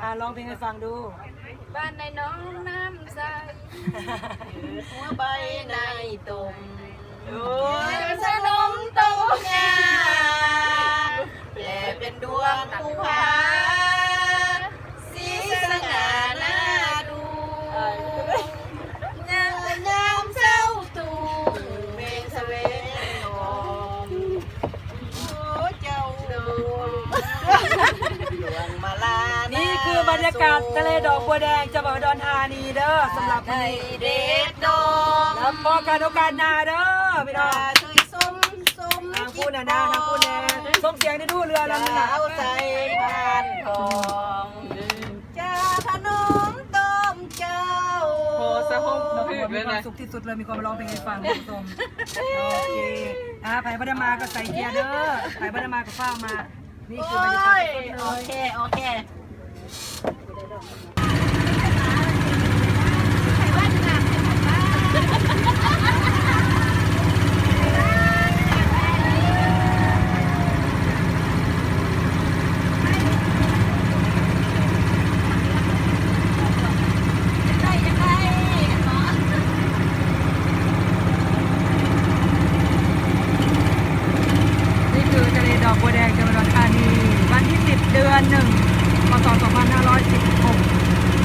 อ่าร้องเพลงให้ฟังดู บ้านในน้องน้ำใสหัวใบในตุ่มโอ้ยสนมตรงงาแปลเป็นดวงภูผาสีสง่าหน้าดูงามงามเศร้าตูเวงเสวงอมโอ้เจ้าดวงดวงมาลานี่คือ บรรยากาศทะเลดอกบัวแดงจังหวัดอุดรธานีเด้อสำหรับในวันนี้เด็ดดองแล้วพอกันโอกาสหน้าเด้อพี่น้องช่วยส้มส้มทางพูดนะนะทางพูดแน่ส่งเสียงได้ดูเรือแล้วนั่นแหละสาวใจพานทองจ้าขนมต้มเจ้าโพสะหมน้องพืบัวชมีเลยความนะสุขที่สุดเลยมีความร้องเพลงให้ฟังคุณผู้ชมโอเคอ่าไผ่บัดมาก็ใส่เกียร์เด้อไผ่บัดมาก็ฟ้ามานี่คือบรรยากาศสดๆเลโอยเคโอเค อกบัวแดงจังหวัดธานี วันที่ 10 เดือน 1 พศ 2516